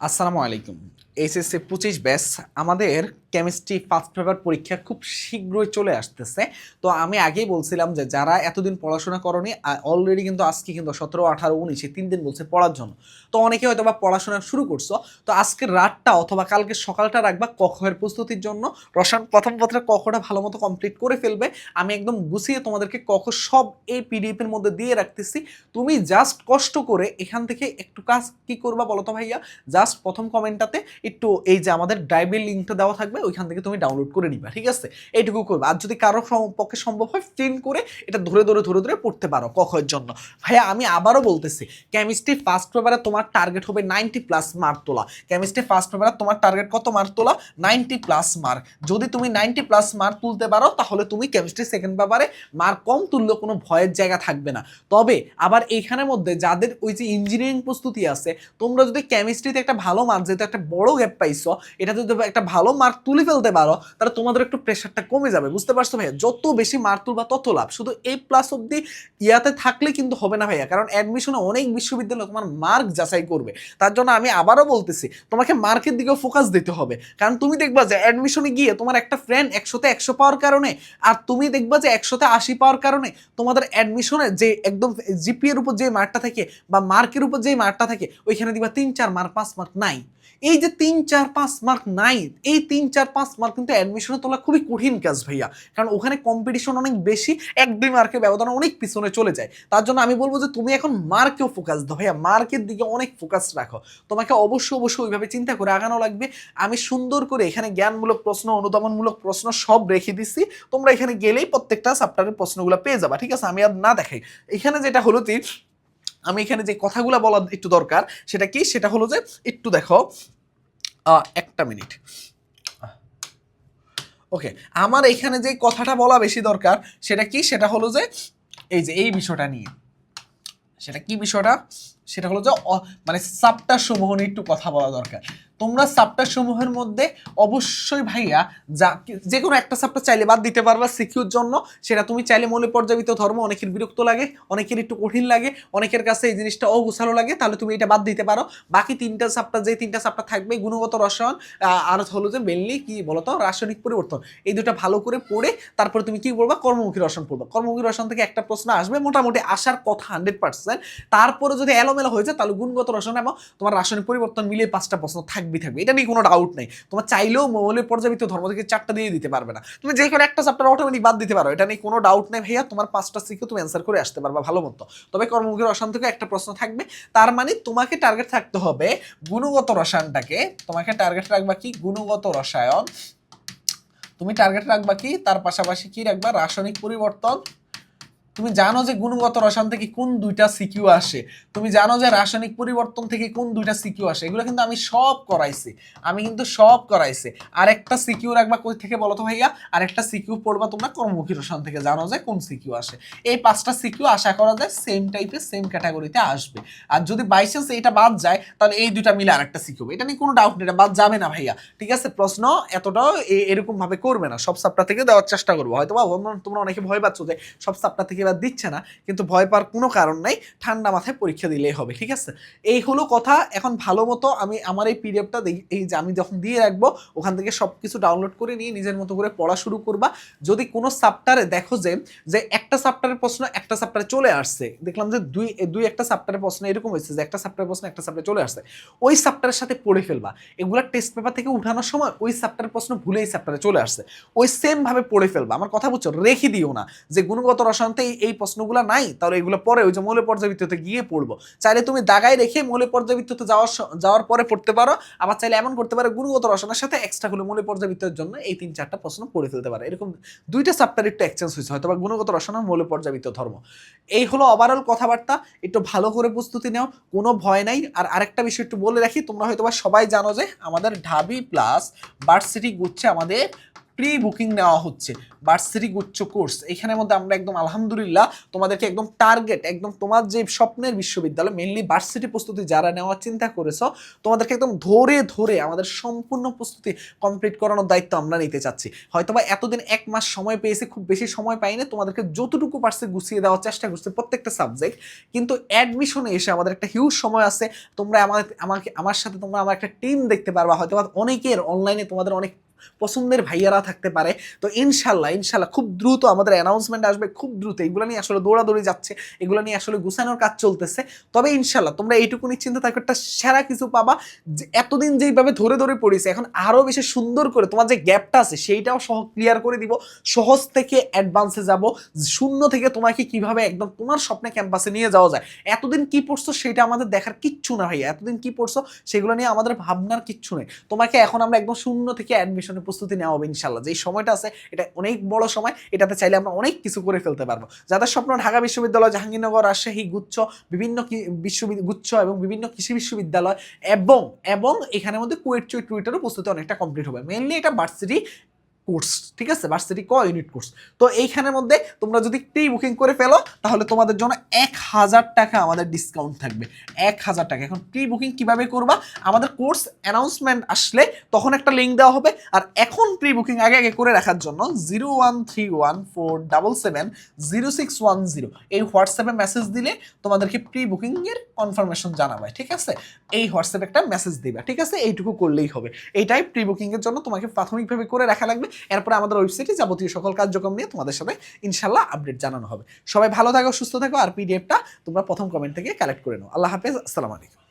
আসসালামু আলাইকুম। এইচএসসি পঁচিশ ব্যাস আমাদের কেমিস্ট্রি ফার্স্ট পেপার পরীক্ষা খুব শীঘ্রই চলে আসতেছে। তো আমি আগেই বলছিলাম যে যারা এতদিন পড়াশোনা করনি অলরেডি কিন্তু আজকে কিন্তু সতেরো, আঠারো, উনিশে তিন দিন বলছে পড়ার জন্য। তো অনেকে হয়তো বা পড়াশোনা শুরু করছ, তো আজকের রাতটা অথবা কালকে সকালটা রাখবা কখের প্রস্তুতির জন্য। রসায়ন প্রথম পত্রে কখটা ভালো মতো কমপ্লিট করে ফেলবে। আমি একদম গুছিয়ে তোমাদেরকে কখ সব এই পিডিএফ এর মধ্যে দিয়ে রাখতেছি। তুমি জাস্ট কষ্ট করে এখান থেকে একটু কাজ কি করবা বলো তো ভাইয়া? জাস্ট প্রথম কমেন্টটাতে একটু এই যে আমাদের ড্রাইভের লিঙ্কটা দেওয়া থাকবে, ওইখান থেকে তুমি ডাউনলোড করে নিবা, ঠিক আছে? এইটুকু করবে। আর যদি কারও পক্ষে সম্ভব হয় প্রিন্ট করে এটা ধরে ধরে ধরে ধরে পড়তে পারো কখের জন্য। ভাইয়া, আমি আবারও বলতেছি কেমিস্ট্রি ফার্স্ট পেপারে তোমার টার্গেট হবে নাইনটি প্লাস মার্ক তোলা। কেমিস্ট্রি ফার্স্ট পেপারে তোমার টার্গেট কত মার্ক তোলা? নাইনটি প্লাস মার্ক যদি তুমি নাইনটি প্লাস মার্ক তুলতে পারো, তাহলে তুমি কেমিস্ট্রি সেকেন্ড পেপারে মার্ক কম তুললেও কোনো ভয়ের জায়গা থাকবে না। তবে, আবার এইখানের মধ্যে যাদের ওই যে ইঞ্জিনিয়ারিং প্রস্তুতি আছে, তোমরা যদি কেমিস্ট্রিতে একটা ভালো মার্ক যেহেতু একটা বড় গ্যাপ পাইছো, এটা যদি একটা ভালো মার্ক তুলে ফেলতে পারো, তাহলে তোমাদের একটু প্রেশারটা কমে যাবে, বুঝতে পারছ ভাইয়া? যত বেশি মার্ক তুলবা, তত লাভ। শুধু এই প্লাস অব্দি ইয়াতে থাকলে কিন্তু হবে না ভাইয়া, কারণ অ্যাডমিশনে অনেক বিশ্ববিদ্যালয় তোমার মার্ক যাচাই করবে। তার জন্য আমি আবারও বলতেছি, তোমাকে মার্কের দিকেও ফোকাস দিতে হবে। কারণ তুমি দেখবা যে অ্যাডমিশনে গিয়ে তোমার একটা ফ্রেন্ড একশোতে একশো পাওয়ার কারণে, আর তুমি দেখবা যে একশোতে আশি পাওয়ার কারণে তোমাদের অ্যাডমিশনে যে একদম জিপি এর উপর যে মার্কটা থাকে বা মার্কের উপর যে মার্কটা থাকে, ওইখানে দিবা তিন, চার মার্ক পাঁচ মার্ক নাই। এই যে তিন, চার, পাঁচ মার্ক নাই, এই তিন, চার, পাঁচ মার্ক কিন্তু অ্যাডমিশনে তোলা খুবই কঠিন কাজ ভাইয়া। কারণ ওখানে কম্পিটিশন অনেক বেশি, এক, দুই মার্কের ব্যবধান অনেক পিছনে চলে যায়। তার জন্য আমি বলব যে তুমি এখন মার্কেও ফোকাস দাও ভাইয়া। মার্কের দিকে অনেক ফোকাস রাখো। তোমাকে অবশ্যই অবশ্যই ওইভাবে চিন্তা করে আগানো লাগবে। আমি সুন্দর করে এখানে জ্ঞানমূলক প্রশ্ন, অনুধাবনমূলক প্রশ্ন সব রেখে দিচ্ছি তোমরা এখানে গেলেই প্রত্যেকটা চ্যাপ্টারের প্রশ্নগুলো পেয়ে যাবা, ঠিক আছে? আমি আর না দেখাই। এখানে যেটা হলো আমি এখানে যে কথাগুলো বলা একটু দরকার, সেটা কি? সেটা হলো যে, একটু দেখো একটা মিনিট। ওকে, আমার এখানে যে কথাটা বলা বেশি দরকার, সেটা কি? সেটা হলো যে, এই যে, এই বিষয়টা নিয়ে। সেটা কি বিষয়টা? সেটা হলো যে মানে সাপটার সমূহ নিয়ে একটু কথা বলা দরকার। তোমরা সাবটার সমূহের মধ্যে অবশ্যই ভাইয়া যা যে কোনো একটা সাবটা চাইলে বাদ দিতে পারবা সিকিউর জন্য। সেটা তুমি চাইলে মৌলিক পর্যাবিত ধর্ম, অনেকের বিরক্ত লাগে, অনেকের একটু কঠিন লাগে, অনেকের কাছে এই জিনিসটা অগুছালো লাগে, তাহলে তুমি এটা বাদ দিতে পারো। বাকি তিনটা সাবটা, যে তিনটা সাবটা থাকবে, গুণগত রসায়ন আর হলো যে মেনলি কি বলতো, রাসায়নিক পরিবর্তন। এই দুটো ভালো করে পড়ে তারপরে তুমি কি পড়বা? কর্মমুখী রসায়ন পড়বা। কর্মমুখী রসায়ন থেকে একটা প্রশ্ন আসবে, মোটামুটি আসার কথা হান্ড্রেড পার্সেন্ট তারপরে যদি এলোমেলো হয়ে যায়, তাহলে গুণগত রসায়ন এবং তোমার রাসায়নিক পরিবর্তন মিলিয়ে পাঁচটা প্রশ্ন থাকবে। থাকবে এটা নিয়ে কোনো ডাউট নেই। তোমার চাইলেও মৌলের পর্যাবৃত্ত ধর্ম থেকে চারটা দিয়ে দিতে পারবে না। তুমি যে কোনো একটা চ্যাপ্টার অটোমেটিক বাদ দিতে পারো। এটা নিয়ে কোনো ডাউট নেই ভাইয়া। তোমার পাঁচটা শিখে তুমি অ্যান্সার করে আসতে পারবা ভালো মতো। তবে কর্মমুখী রসায়ন থেকে একটা প্রশ্ন থাকবে। তার মানে তোমাকে টার্গেট থাকতে হবে গুণগত রসায়নটাকে। তোমাকে টার্গেট রাখবা কি? গুণগত রসায়ন। তুমি টার্গেট রাখবা কি? তার পাশাপাশি কি রাখবা? রাসায়নিক পরিবর্তন। তুমি জানো যে গুণগত রসায়ন থেকে কোন দুইটা সিকিউ আসে? তুমি জানো যে রাসায়নিক পরিবর্তন থেকে কোন দুইটা সিকিউ আসে? এগুলো কিন্তু আমি সব করাইছি। আমি কিন্তু সব করাইছি। আর একটা সিকিউ রাখবা কই থেকে বলো তো ভাইয়া? আর একটা সিকিউ পড়বা তোমরা কর্মমুখী রসায়ন থেকে। জানো যে কোন সিকিউ আসে। এই পাঁচটা সিকিউ আশা করা যায় সেম টাইপের সেম ক্যাটাগরিতে আসবে। আর যদি বাই চান্স এটা বাদ যায়, তাহলে এই দুইটা মিলে আরেকটা সিকিউ এটা নিয়ে কোনো ডাউট নেই বাদ যাবে না ভাইয়া। ঠিক আছে? প্রশ্ন এতটাও এ- এরকম ভাবে করবে না। সব সাপটা থেকে দেওয়ার চেষ্টা করব। হয়তো বা তোমরা অনেকে ভয় পাচ্ছ যে সব সাপটা থেকে এবার দিচ্ছে না, কিন্তু ভয় পাওয়ার কোনো কারণ নাই, ঠান্ডা মাথায় পরীক্ষা দিলেই হবে, ঠিক আছে? এই হলো কথা, এখন ভালো মতো আমি আমার এই পিডিএফটা এই যে আমি যখন দিয়ে রাখব, ওখান থেকে সব কিছু ডাউনলোড করে নিয়ে নিজের মতো করে পড়া শুরু করবা। যদি কোনো সাপ্টারে দেখো যে যে একটা সাপ্টারের প্রশ্ন একটা সাপ্টারে চলে আসছে, দেখলাম যে দুই দুই একটা সাপ্টারের প্রশ্ন এরকম হয়েছে, যে একটা সাপ্টারের প্রশ্ন একটা সাপ্টারে চলে আসছে, ওই সাপ্টারের সাথে পড়ে ফেলবা। এগুলা টেস্ট পেপার থেকে উঠানোর সময় ওই সাপ্টারের প্রশ্ন ভুলে এই সাপ্টারে চলে আসছে। ওই সেমভাবে পড়ে ফেলবা। আমার কথা বুঝছ? রেখে দিও না যে গুণগত রসায়নতে এই- এই প্রশ্নগুলো নাই, তাহলে এগুলো পরে ওই যে মৌলের পর্যাবৃত্ততে গিয়ে পড়ব। চাইলে তুমি দাগায় রেখে মৌলের পর্যাবৃত্ততে যাওয়ার যাওয়ার পরে পড়তে পারো, আবার চাইলে এমন করতে পারো গুণগত রসায়নের সাথে এক্সট্রা হলো মৌলের পর্যাবৃত্তের জন্য এই তিন, চারটা প্রশ্ন পড়ে ফেলতে পারে। এরকম দুইটা চাপ্টার একটু এক্সচেঞ্জ হয়েছে হয়তো বা গুণগত আর মৌলের পর্যাবৃত্ত ধর্ম। এই হলো ওভারঅল কথাবার্তা, একটু ভালো করে প্রস্তুতি নাও, কোনো ভয় নাই। আর আরেকটা বিষয় একটু বলে রাখি, তোমরা হয়তো সবাই জানো যে আমাদের ঢাবি প্লাস ভার্সিটি গুচ্ছে আমাদের প্রি বুকিং নেওয়া হচ্ছে ভার্সিটি গুচ্ছ কোর্স। এখানের মধ্যে আমরা একদম আলহামদুলিল্লাহ তোমাদেরকে একদম টার্গেট একদম তোমার যে স্বপ্নের বিশ্ববিদ্যালয় মেনলি ভার্সিটি প্রস্তুতি যারা নেওয়ার চিন্তা করেছ, তোমাদেরকে একদম ধরে ধরে আমাদের সম্পূর্ণ প্রস্তুতি কমপ্লিট করানোর দায়িত্ব আমরা নিতে চাচ্ছি। হয়তোবা এতদিন এক মাস সময় পেয়েছি, খুব বেশি সময় পাইনি, তোমাদেরকে যতটুকু পারছে গুছিয়ে দেওয়ার চেষ্টা করছে প্রত্যেকটা সাবজেক্ট কিন্তু অ্যাডমিশনে এসে আমাদের একটা হিউজ সময় আছে, তোমরা আমাদের, আমাকে, আমার সাথে তোমরা আমার একটা টিম দেখতে পারবা, হয়তোবা অনেকের অনলাইনে তোমাদের অনেক পছন্দের ভাইয়ারা থাকতে পারে। তো ইনশাল্লাহ ইনশাল্লাহ খুব দ্রুত আমাদের অ্যানাউন্সমেন্ট আসবে, খুব দ্রুত। এগুলো নিয়ে আসলে দৌড়াদৌড়ি যাচ্ছে, এগুলো নিয়ে আসলে গুছানোর কাজ চলতেছে। তবে ইনশাল্লাহ তোমরা এইটুকুনি চিন্তা থাকো, একটা সেরা কিছু পাবা এতদিন যেইভাবে ধরে ধরে পড়েছে, এখন আরও বেশি সুন্দর করে তোমার যে গ্যাপটা আছে, সেইটাও সহ ক্লিয়ার করে দিব। সহজ থেকে অ্যাডভান্সে যাব, শূন্য থেকে তোমাকে কীভাবে একদম তোমার স্বপ্নে ক্যাম্পাসে নিয়ে যাওয়া যায়। এতদিন কি পড়ছো সেটা আমাদের দেখার কিচ্ছু না ভাইয়া। এতদিন কি পড়ছো সেগুলো নিয়ে আমাদের ভাবনার কিচ্ছু নেই। তোমাকে এখন আমরা একদম শূন্য থেকে অ্যাডমিশনের প্রস্তুতি নেওয়া হবে ইনশাল্লাহ যে সময়টা আছে, এটা অনেক বড় সময়, এটাতে চাইলে আমরা অনেক কিছু করে ফেলতে পারব। যাদের স্বপ্ন ঢাকা বিশ্ববিদ্যালয়, জাহাঙ্গীরনগর, রাজশাহী, গুচ্ছ, বিভিন্ন বিশ্ববিদ্যালয় গুচ্ছ এবং বিভিন্ন কৃষি বিশ্ববিদ্যালয় এবং এবং এখানের মধ্যে কুয়েট চুয়েট টুইটারও প্রস্তুতি অনেকটা কমপ্লিট হবে। মেনলি এটা ভার্সিটি কোর্স ঠিক আছে? ভার্সিটি ক ইউনিট কোর্স তো এইখানের মধ্যে তোমরা যদি প্রি বুকিং করে ফেলো, তাহলে তোমাদের জন্য এক হাজার টাকা আমাদের ডিসকাউন্ট থাকবে। এক হাজার টাকা। এখন প্রি বুকিং কীভাবে করবা? আমাদের কোর্স অ্যানাউন্সমেন্ট আসলে তখন একটা লিঙ্ক দেওয়া হবে। আর এখন প্রি বুকিং আগে আগে করে রাখার জন্য zero one three one four double seven zero six one zero এই হোয়াটসঅ্যাপে মেসেজ দিলে তোমাদেরকে প্রি বুকিংয়ের কনফার্মেশন জানাবে, ঠিক আছে? এই হোয়াটসঅ্যাপে একটা মেসেজ দেবে, ঠিক আছে? এইটুকু করলেই হবে। এইটাই প্রি বুকিংয়ের জন্য তোমাকে প্রাথমিকভাবে করে রাখা লাগবে। এরপরে আমাদের ওয়েবসাইটে যাবতীয় সকল কার্যক্রম নিয়ে তোমাদের সাথে ইনশাল্লাহ আপডেট জানানো হবে। সবাই ভালো থাকো, সুস্থ থাকো, আর পিডিএফটা তোমরা প্রথম কমেন্ট থেকে কালেক্ট করে নাও। আল্লাহ হাফেজ, আসসালামু আলাইকুম।